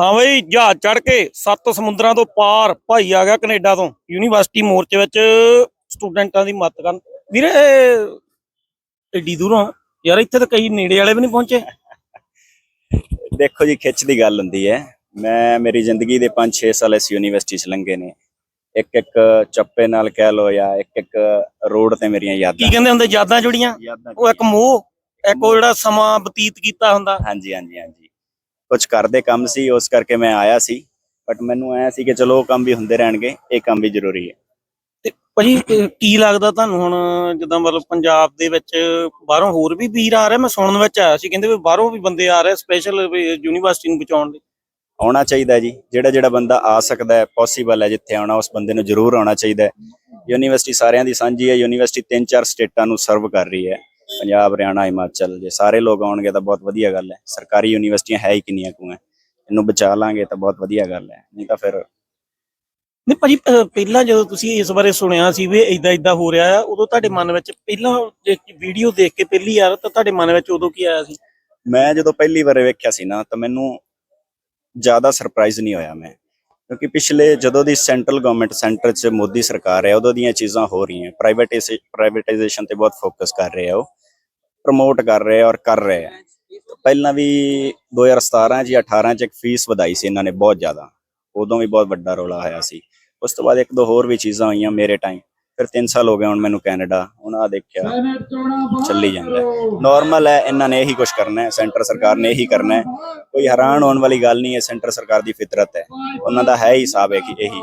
ਹਾਂ ਬਈ ਜਹਾਜ਼ ਚੜ ਕੇ ਸੱਤ ਸਮੁੰਦਰਾਂ ਤੋਂ ਪਾਰ ਭਾਈ ਆ ਗਿਆ ਕੈਨੇਡਾ ਤੋਂ ਯੂਨੀਵਰਸਿਟੀ ਮੋਰਚੇ ਵਿੱਚ ਸਟੂਡੈਂਟਾਂ ਦੀ ਮਦਦ ਕਰਨ। ਵੀਰੇ ਏਡੀ ਦੂਰੋਂ ਯਾਰ ਇੱਥੇ ਤਾਂ ਕਈ ਨੇੜੇ ਵਾਲੇ ਵੀ ਨਹੀਂ ਪਹੁੰਚੇ। ਦੇਖੋ ਜੀ ਖਿੱਚ ਦੀ ਗੱਲ ਹੁੰਦੀ ਹੈ। ਮੈਂ ਮੇਰੀ ਜ਼ਿੰਦਗੀ ਦੇ 5-6 ਸਾਲ ਇਸ ਯੂਨੀਵਰਸਿਟੀ ਚ ਲੰਘੇ ਨੇ। ਇੱਕ ਇੱਕ ਚੱਪੇ ਨਾਲ ਕਹਿ ਲੋ ਜਾਂ ਇੱਕ ਇੱਕ ਰੋਡ ਤੇ ਮੇਰੀਆਂ ਕੀ ਯਾਦਾਂ ਕਹਿੰਦੇ ਹੁੰਦੇ? ਯਾਦਾਂ ਜੁੜੀਆਂ? ਉਹ ਇੱਕ ਮੋਹ ਇੱਕ ਉਹ ਜਿਹੜਾ ਸਮਾਂ ਬਤੀਤ ਕੀਤਾ ਹੁੰਦਾ। ਹਾਂਜੀ ਹਾਂਜੀ ਹਾਂਜੀ। ਕੁਝ ਕਰਦੇ ਕੰਮ ਸੀ ਉਸ ਕਰਕੇ ਮੈਂ ਆਇਆ ਸੀ। ਬਟ ਮੈਨੂੰ ਐ ਸੀ ਕਿ ਚਲੋ ਉਹ ਕੰਮ ਵੀ ਹੁੰਦੇ ਰਹਿਣਗੇ ਇਹ ਕੰਮ ਵੀ ਜ਼ਰੂਰੀ ਹੈ। ਤੇ ਭਾਜੀ ਕੀ ਲੱਗਦਾ ਤੁਹਾਨੂੰ ਹੁਣ ਜਿੱਦਾਂ ਮਤਲਬ ਪੰਜਾਬ ਦੇ ਵਿੱਚ ਬਾਹਰੋਂ ਹੋਰ ਵੀ ਵੀਰ ਆ ਰਹੇ? ਮੈਂ ਸੁਣਨ ਵਿੱਚ ਆਇਆ ਸੀ ਕਹਿੰਦੇ ਵੀ ਬਾਹਰੋਂ ਵੀ ਬੰਦੇ ਆ ਰਹੇ ਸਪੈਸ਼ਲ ਯੂਨੀਵਰਸਿਟੀ ਨੂੰ ਬਚਾਉਣ ਲਈ। ਆਉਣਾ ਚਾਹੀਦਾ ਹੈ ਜੀ। ਜਿਹੜਾ ਜਿਹੜਾ ਬੰਦਾ ਆ ਸਕਦਾ ਹੈ ਪੋਸੀਬਲ ਹੈ ਜਿੱਥੇ ਆਉਣਾ ਉਸ ਬੰਦੇ ਨੂੰ ਜ਼ਰੂਰ ਆਉਣਾ ਚਾਹੀਦਾ ਹੈ। ਯੂਨੀਵਰਸਿਟੀ ਸਾਰਿਆਂ ਦੀ ਸਾਂਝੀ ਹੈ ਯੂਨੀਵਰਸਿਟੀ ਤਿੰਨ ਚਾਰ ਸਟੇਟਾਂ ਨੂੰ ਸਰਵ ਕਰ ਰਹੀ ਹੈ। ਪੰਜਾਬ ਹਰਿਆਣਾ ਹਿਮਾਚਲ ਜੇ ਸਾਰੇ ਲੋਕ ਆਉਣਗੇ ਤਾਂ ਬਹੁਤ ਵਧੀਆ ਗੱਲ ਹੈ। ਸਰਕਾਰੀ ਯੂਨੀਵਰਸਿਟੀਆਂ ਹੈ ਹੀ ਕਿੰਨੀਆਂ ਕੁ ਹੈ। ਇਹਨੂੰ ਬਚਾ ਲਾਂਗੇ ਤਾਂ ਬਹੁਤ ਵਧੀਆ ਗੱਲ ਹੈ। ਨਹੀਂ ਤਾਂ ਫਿਰ ਨਹੀਂ ਭਾਜੀ ਅਹ ਪਹਿਲਾਂ ਜਦੋਂ ਤੁਸੀਂ ਇਸ ਬਾਰੇ ਸੁਣਿਆ ਸੀ ਵੀ ਇਦਾਂ ਇਦਾਂ ਹੋ ਰਿਹਾ ਆ ਉਦੋਂ ਤੁਹਾਡੇ ਮਨ ਵਿੱਚ ਪਹਿਲਾਂ ਵੀਡੀਓ ਦੇਖ ਕੇ ਪਹਿਲੀ ਯਾਰ ਤਾਂ ਤੁਹਾਡੇ ਮਨ ਵਿੱਚ ਉਦੋਂ ਕੀ ਆਇਆ ਸੀ? ਮੈਂ ਜਦੋਂ ਪਹਿਲੀ ਵਾਰ ਵੇਖਿਆ ਸੀ ਨਾ ਤਾਂ ਮੈਨੂੰ ਜ਼ਿਆਦਾ ਸਰਪ੍ਰਾਈਜ਼ ਨਹੀਂ ਹੋਇਆ ਮੈਂ। ਕਿਉਂਕਿ ਪਿਛਲੇ ਜਦੋਂ ਦੀ ਸੈਂਟਰਲ ਗਵਰਨਮੈਂਟ ਸੈਂਟਰ 'ਚ ਮੋਦੀ ਸਰਕਾਰ ਹੈ ਉਦੋਂ ਦੀਆਂ ਚੀਜ਼ਾਂ ਹੋ ਰਹੀਆਂ। ਪ੍ਰਾਈਵੇਟਾਈਜ਼ੇ ਪ੍ਰਾਈਵੇਟਾਈਜੇਸ਼ਨ ਤੇ ਬਹੁਤ ਫੋਕਸ ਕਰ ਰਹੇ ਆ ਉਹ। ਪ੍ਰਮੋਟ ਕਰ ਰਹੇ ਔਰ ਕਰ ਰਹੇ ਆ। ਪਹਿਲਾਂ ਵੀ 2017 'ਚ 18 'ਚ ਇੱਕ ਫੀਸ ਵਧਾਈ ਸੀ ਇਹਨਾਂ ਨੇ ਬਹੁਤ ਜ਼ਿਆਦਾ। ਉਦੋਂ ਵੀ ਬਹੁਤ ਵੱਡਾ ਰੋਲਾ ਆਇਆ ਸੀ। ਉਸ ਤੋਂ ਬਾਅਦ ਇੱਕ ਦੋ ਹੋਰ ਵੀ ਚੀਜ਼ਾਂ ਹੋਈਆਂ ਮੇਰੇ ਟਾਈਮ ਫਿਰ 3 ਸਾਲ ਹੋ ਗਏ ਹੁਣ ਮੈਨੂੰ ਕੈਨੇਡਾ, ਹੁਣ ਆ ਦੇਖਿਆ, ਚੱਲੀ ਜਾਂਦਾ ਨਾਰਮਲ ਹੈ, ਇਹਨਾਂ ਨੇ ਇਹੀ ਕੁਝ ਕਰਨਾ ਹੈ, ਸੈਂਟਰ ਸਰਕਾਰ ਨੇ ਇਹੀ ਕਰਨਾ ਹੈ। ਕੋਈ ਹੈਰਾਨ ਹੋਣ ਵਾਲੀ ਗੱਲ ਨਹੀਂ ਹੈ, ਸੈਂਟਰ ਸਰਕਾਰ ਦੀ ਫਿਤਰਤ ਹੈ। ਉਹਨਾਂ ਦਾ ਹੈ ਹੀ ਹਿਸਾਬ ਹੈ ਕਿ ਇਹੀ।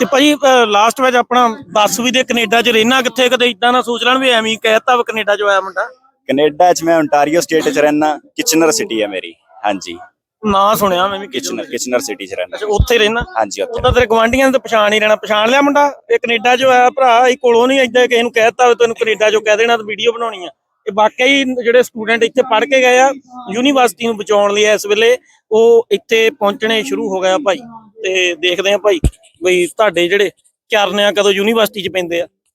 ਤੇ ਭਾਜੀ ਲਾਸਟ ਵਿੱਚ ਆਪਣਾ ਦੱਸ ਵੀ ਦੇ ਕੈਨੇਡਾ 'ਚ ਰਹਿਣਾ ਕਿੱਥੇ? ਕਦੇ ਇਦਾਂ ਨਾ ਸੋਚ ਲੈਣ ਵੀ ਐਵੇਂ ਹੀ ਕਹਿਤਾ ਵਾ ਕੈਨੇਡਾ 'ਚ ਆਇਆ ਮੁੰਡਾ? ਕੈਨੇਡਾ 'ਚ ਮੈਂ ਓਨਟਾਰੀਓ ਸਟੇਟ 'ਚ ਰਹਿਣਾ ਕਿਚਨਰ ਸਿਟੀ ਹੈ ਮੇਰੀ। ਹਾਂਜੀ। ਨਾਂ ਸੁਣਿਆ ਮੈਂ ਵੀ ਕਿਚਨਰ ਕਿਚਨਰ ਸਿਟੀ 'ਚ ਰਹਿਣਾ ਅੱਛਾ ਉੱਥੇ ਰਹਿਣਾ? ਹਾਂਜੀ ਉੱਥੇ। ਉਹਦਾ ਤੇਰੇ ਗਵਾਂਢੀਆਂ ਨੇ ਤਾਂ ਪਛਾਣ ਹੀ ਲੈਣਾ। ਪਛਾਣ ਲਿਆ ਮੁੰਡਾ? ਇਹ ਕੈਨੇਡਾ 'ਚ ਆਇਆ ਭਰਾ ਇਹ ਕੋਲੋਂ ਨਹੀਂ ਏਦਾਂ ਕਿਸੇ ਨੂੰ ਕਹਿਤਾ ਵੀ ਤੈਨੂੰ ਕੈਨੇਡਾ 'ਚੋਂ ਕਹਿ ਦੇਣਾ ਤੇ ਵੀਡੀਓ ਬਣਾਉਣੀ ਆ। ਇਹ ਵਾਕਿਆ ਹੀ ਜਿਹੜੇ ਸਟੂਡੈਂਟ ਇੱਥੇ ਪੜ੍ਹ ਕੇ ਗਏ ਆ ਯੂਨੀਵਰਸਿਟੀ ਨੂੰ ਬਚਾਉਣ ਲਈ ਇਸ ਵੇਲੇ ਉਹ ਇੱਥੇ ਪਹੁੰਚਣੇ ਸ਼ੁਰੂ ਹੋ ਗਿਆ ਭਾਈ। ਤੇ ਦੇਖਦੇ ਆ ਭਾਈ। ਬਈ ਤੁਹਾਡੇ ਜਿਹੜੇ ਚਰਨ ਕਦੋਂ ਯੂਨੀਵਰਸਿਟੀ 'ਚ ਪੈਂਦੇ ਆ?